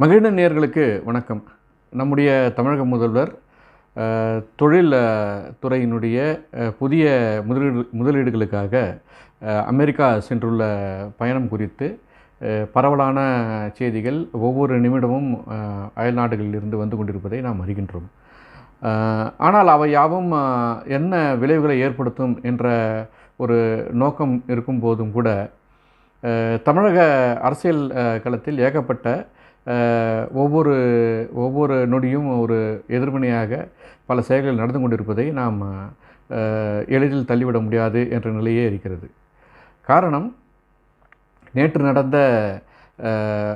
மகிழ்ந்த நேர்களுக்கு வணக்கம். நம்முடைய தமிழக முதல்வர் தொழில் துறையினுடைய புதிய முதலீடு முதலீடுகளுக்காக அமெரிக்கா சென்றுள்ள பயணம் குறித்து பரவலான செய்திகள் ஒவ்வொரு நிமிடமும் அயல் நாடுகளிலிருந்து வந்து கொண்டிருப்பதை நாம் அறிகின்றோம். ஆனால் அவை யாவும் என்ன விளைவுகளை ஏற்படுத்தும் என்ற ஒரு நோக்கம் இருக்கும் போதும் கூட தமிழக அரசியல் களத்தில் ஏகப்பட்ட ஒவ்வொரு ஒவ்வொரு நொடியும் ஒரு எதிர்வினையாக பல செயல்கள் நடந்து கொண்டிருப்பதை நாம் எளிதில் தள்ளிவிட முடியாது என்ற நிலையே இருக்கிறது. காரணம் நேற்று நடந்த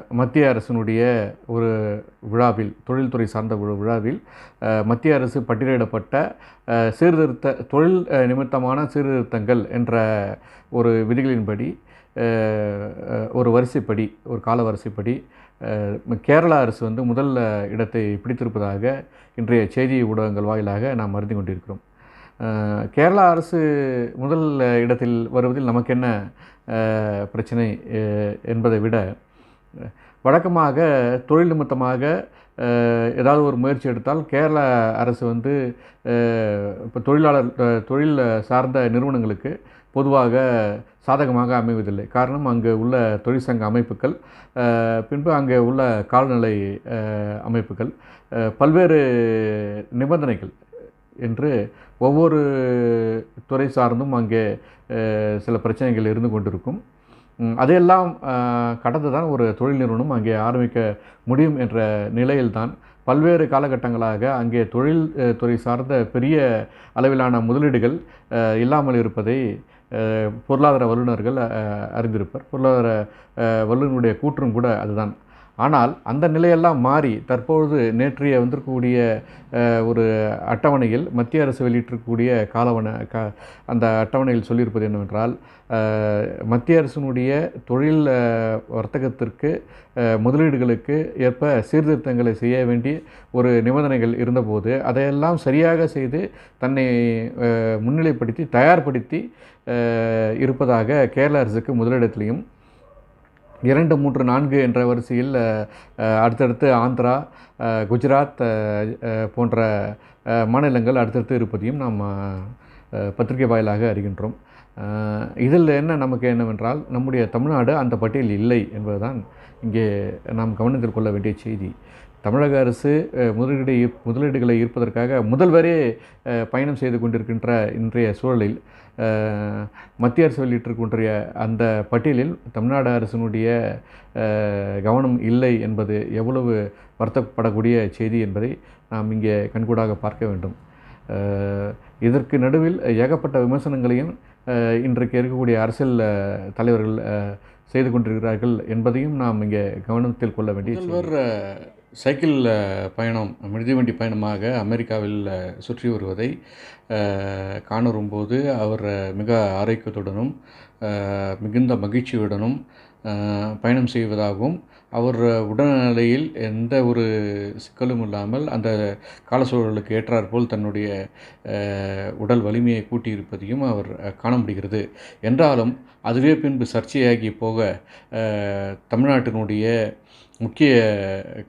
மத்திய அரசினுடைய ஒரு விழாவில் தொழில்துறை சார்ந்த ஒரு விழாவில் மத்திய அரசு பட்டியலிடப்பட்ட சீர்திருத்த தொழில் நிமித்தமான சீர்திருத்தங்கள் என்ற ஒரு விதிகளின்படி ஒரு வரிசைப்படி ஒரு கால வரிசைப்படி கேரளா அரசு வந்து முதல்ல இடத்தை பிடித்திருப்பதாக இன்றைய செய்தி ஊடகங்கள் வாயிலாக நாம் அறிந்து கொண்டிருக்கிறோம். கேரளா அரசு முதல் இடத்தில் வருவதில் நமக்கு என்ன பிரச்சனை என்பதை விட வழக்கமாக தொழில் நிமித்தமாக ஏதாவது ஒரு முயற்சி எடுத்தால் கேரள அரசு வந்து இப்போ தொழிலாளர் தொழில் சார்ந்த நிறுவனங்களுக்கு பொதுவாக சாதகமாக அமைவதில்லை. காரணம் அங்கே உள்ள தொழிற்சங்க அமைப்புகள் பின்பு அங்கே உள்ள கால்நிலை அமைப்புகள் பல்வேறு நிபந்தனைகள் என்று ஒவ்வொரு துறை சார்ந்தும் அங்கே சில பிரச்சனைகள் இருந்து கொண்டிருக்கும். அதையெல்லாம் கடந்து தான் ஒரு தொழில் நிறுவனம் அங்கே ஆரம்பிக்க முடியும் என்ற நிலையில்தான் பல்வேறு காலகட்டங்களாக அங்கே தொழில் துறை சார்ந்த பெரிய அளவிலான முதலீடுகள் இல்லாமல் இருப்பதை பொருளாதார வல்லுநர்கள் அறிந்திருப்பார் அறிந்திருப்பர். பொருளாதார வல்லுநருடைய கூற்றும் கூட அதுதான். ஆனால் அந்த நிலையெல்லாம் மாறி தற்பொழுது நேற்றைய வந்திருக்கக்கூடிய ஒரு அட்டவணையில் மத்திய அரசு வெளியிட்டிருக்கக்கூடிய காலவண க அந்த அட்டவணையில் சொல்லியிருப்பது என்னவென்றால் மத்திய அரசினுடைய தொழில் வர்த்தகத்திற்கு முதலீடுகளுக்கு ஏற்ப சீர்திருத்தங்களை செய்ய வேண்டிய ஒரு நிபந்தனைகள் இருந்தபோது அதையெல்லாம் சரியாக செய்து தன்னை முன்னிலைப்படுத்தி தயார்படுத்தி இருப்பதாக கேரள அரசுக்கு முதலிடத்திலையும் இரண்டு மூன்று நான்கு என்ற வரிசையில் அடுத்தடுத்து ஆந்திரா குஜராத் போன்ற மாநிலங்கள் அடுத்தடுத்து இருப்பதையும் நாம் பத்திரிகை வாயிலாக அறிகின்றோம். இதில் என்ன நமக்கு என்னவென்றால் நம்முடைய தமிழ்நாடு அந்த பட்டியலில் இல்லை என்பதுதான் இங்கே நாம் கவனத்தில் கொள்ள வேண்டிய செய்தி. தமிழக அரசு முதலீடு முதலீடுகளை ஈர்ப்பதற்காக முதல்வரே பயணம் செய்து கொண்டிருக்கின்ற இன்றைய சூழலில் மத்திய அரசு வெளியிட்டிருக்கின்ற அந்த பட்டியலில் தமிழ்நாடு அரசினுடைய கவனம் இல்லை என்பது எவ்வளவு வருத்தப்படக்கூடிய செய்தி என்பதை நாம் இங்கே கண்கூடாக பார்க்க வேண்டும். இதற்கு நடுவில் ஏகப்பட்ட விமர்சனங்களையும் இன்றைக்கு இருக்கக்கூடிய அரசியல் தலைவர்கள் செய்து கொண்டிருக்கிறார்கள் என்பதையும் நாம் இங்கே கவனத்தில் கொள்ள வேண்டிய முதல்வர் சைக்கிள் பயணம் மிதிவண்டி பயணமாக அமெரிக்காவில் சுற்றி வருவதை காணரும்போது அவர் மிக ஆரோக்கியத்துடனும் மிகுந்த மகிழ்ச்சியுடனும் பயணம் செய்வதாகவும் அவர் உடல்நிலையில் எந்த ஒரு சிக்கலும் இல்லாமல் அந்த கால சூழலுக்கு ஏற்றாற்போல் தன்னுடைய உடல் வலிமையை கூட்டியிருப்பதையும் அவர் காண முடிகிறது. என்றாலும் அதுவே பின்பு சர்ச்சையாகி போக தமிழ்நாட்டினுடைய முக்கிய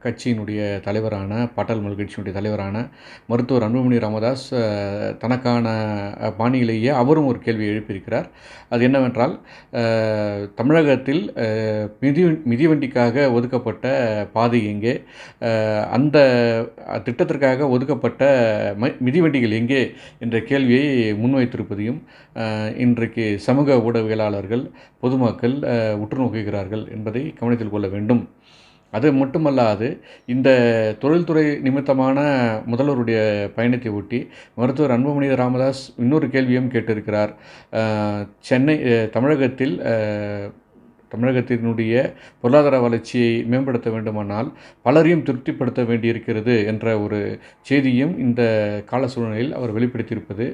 கட்சியினுடைய தலைவரான பாட்டாள் மக்கள் கட்சியினுடைய தலைவரான மருத்துவர் அன்புமணி ராமதாஸ் தனக்கான பாணியிலேயே அவரும் ஒரு கேள்வியை எழுப்பியிருக்கிறார். அது என்னவென்றால் தமிழகத்தில் மிதி மிதிவண்டிக்காக ஒதுக்கப்பட்ட பாதை எங்கே? அந்த திட்டத்திற்காக ஒதுக்கப்பட்ட ம மிதிவண்டிகள் எங்கே? என்ற கேள்வியை முன்வைத்திருப்பதையும் இன்றைக்கு சமூக ஊடகவியலாளர்கள் பொதுமக்கள் உற்று நோக்குகிறார்கள் என்பதை கவனத்தில் கொள்ள வேண்டும். அது மட்டுமல்லாது இந்த தொழில்துறை நிமித்தமான முதல்வருடைய பயணத்தை ஒட்டி மருத்துவர் அன்புமணி ராமதாஸ் இன்னொரு கேள்வியும் கேட்டிருக்கிறார். சென்னை தமிழகத்தில் தமிழகத்தினுடைய பொருளாதார வளர்ச்சியை மேம்படுத்த வேண்டுமானால் பலரையும் திருப்திப்படுத்த வேண்டியிருக்கிறது என்ற ஒரு செய்தியும் இந்த கால சூழ்நிலையில் அவர் வெளிப்படுத்தியிருப்பது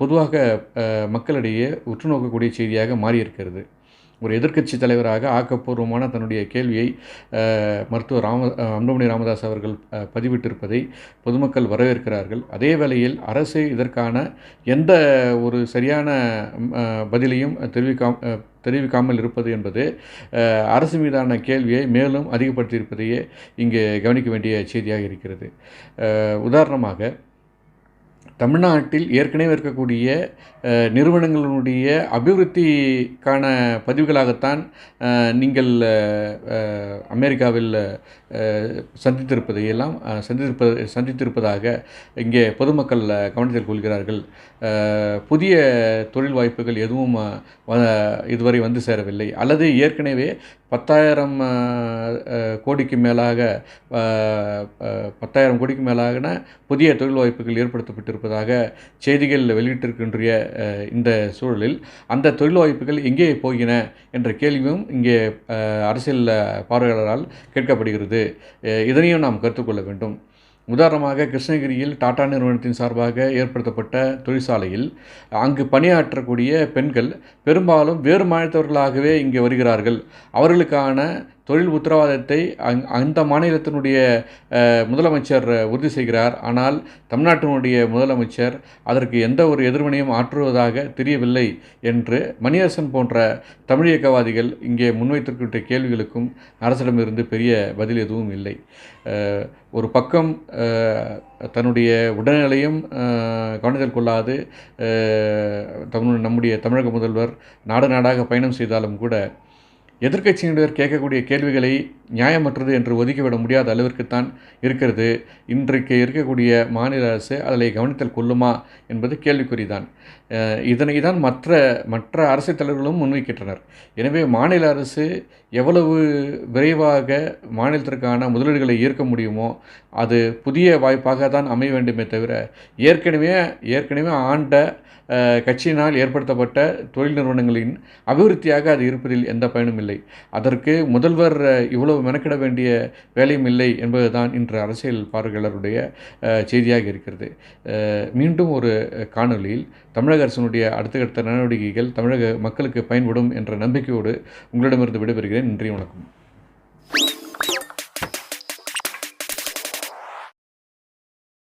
பொதுவாக மக்களிடையே உற்று நோக்கக்கூடிய செய்தியாக மாறியிருக்கிறது. ஒரு எதிர்க்கட்சி தலைவராக ஆக்கப்பூர்வமான தன்னுடைய கேள்வியை மருத்துவர் ராம அன்புமணி ராமதாஸ் அவர்கள் பதிவிட்டிருப்பதை பொதுமக்கள் வரவேற்கிறார்கள். அதே வேளையில் அரசு இதற்கான எந்த ஒரு சரியான பதிலையும் தெரிவிக்காம தெரிவிக்காமல் இருப்பது என்பது அரசு மீதான கேள்வியை மேலும் அதிகப்படுத்தியிருப்பதையே இங்கே கவனிக்க வேண்டிய செய்தியாக இருக்கிறது. உதாரணமாக தமிழ்நாட்டில் ஏற்கனவே இருக்கக்கூடிய நிறுவனங்களுடைய அபிவிருத்திக்கான பதிவுகளாகத்தான் நீங்கள் அமெரிக்காவில் சந்தித்திருப்பதையெல்லாம் சந்தித்திருப்ப சந்தித்திருப்பதாக இங்கே பொதுமக்கள் கவனத்தில் கொள்கிறார்கள். புதிய தொழில் வாய்ப்புகள் எதுவும் இதுவரை வந்து சேரவில்லை. அல்லது ஏற்கனவே பத்தாயிரம் கோடிக்கு மேலாக பத்தாயிரம் கோடிக்கு மேலான புதிய தொழில் வாய்ப்புகள் ஏற்படுத்தப்பட்டிருப்பதாக செய்திகள் வெளியிட்டிருக்கின்ற இந்த சூழலில் அந்த தொழில் வாய்ப்புகள் எங்கே போகின என்ற கேள்வியும் இங்கே அரசியல் பார்வையாளரால் கேட்கப்படுகிறது. இதனையும் நாம் கற்றுக்கொள்ள வேண்டும். உதாரணமாக கிருஷ்ணகிரியில் டாடா நிறுவனத்தின் சார்பாக ஏற்படுத்தப்பட்ட தொழிற்சாலையில் அங்கு பணியாற்றக்கூடிய பெண்கள் பெரும்பாலும் வேறு மாநிலத்தவர்களாகவே இங்கே வருகிறார்கள். அவர்களுக்கான தொழில் உத்தரவாதத்தை அங் அந்த மாநிலத்தினுடைய முதலமைச்சர் உறுதி செய்கிறார். ஆனால் தமிழ்நாட்டினுடைய முதலமைச்சர் அதற்கு எந்த ஒரு எதிர்வினையும் ஆற்றுவதாக தெரியவில்லை என்று மணியரசன் போன்ற தமிழ் இயக்கவாதிகள் இங்கே முன்வைத்திருக்கின்ற கேள்விகளுக்கும் அரசிடமிருந்து பெரிய பதில் எதுவும் இல்லை. ஒரு பக்கம் தன்னுடைய உடல்நிலையும் கவனத்தில் கொள்ளாது தமிழ் நம்முடைய தமிழக முதல்வர் நாடு நாடாக பயணம் செய்தாலும் கூட எதிர்கட்சியினர் கேட்கக்கூடிய கேள்விகளை நியாயமற்றது என்று ஒதுக்கிவிட முடியாத அளவிற்குத்தான் இருக்கிறது. இன்றைக்கு இருக்கக்கூடிய மாநில அரசு அதில் கவனத்தில் கொள்ளுமா என்பது கேள்விக்குறிதான். இதனை தான் மற்ற மற்ற அரசு தலைவர்களும் முன்வைக்கின்றனர். எனவே மாநில அரசு எவ்வளவு விரைவாக மாநிலத்திற்கான முதலீடுகளை ஈர்க்க முடியுமோ அது புதிய வாய்ப்பாக தான் அமைய வேண்டுமே தவிர ஏற்கனவே ஏற்கனவே ஆண்ட கட்சியினால் ஏற்படுத்தப்பட்ட தொழில் நிறுவனங்களின் அபிவிருத்தியாக அது இருப்பதில் எந்த பயனும் இல்லை. அதற்கு முதல்வர் இவ்வளவு மெனக்கிட வேண்டிய வேலையும் இல்லை என்பதுதான் இன்று அரசியல் பார்வையாளருடைய செய்தியாக இருக்கிறது. மீண்டும் ஒரு காணொலியில் தமிழக அரசினுடைய அடுத்தடுத்த நடவடிக்கைகள் தமிழக மக்களுக்கு பயன்படும் என்ற நம்பிக்கையோடு உங்களிடமிருந்து விடைபெறுகிறேன். நன்றி வணக்கம்.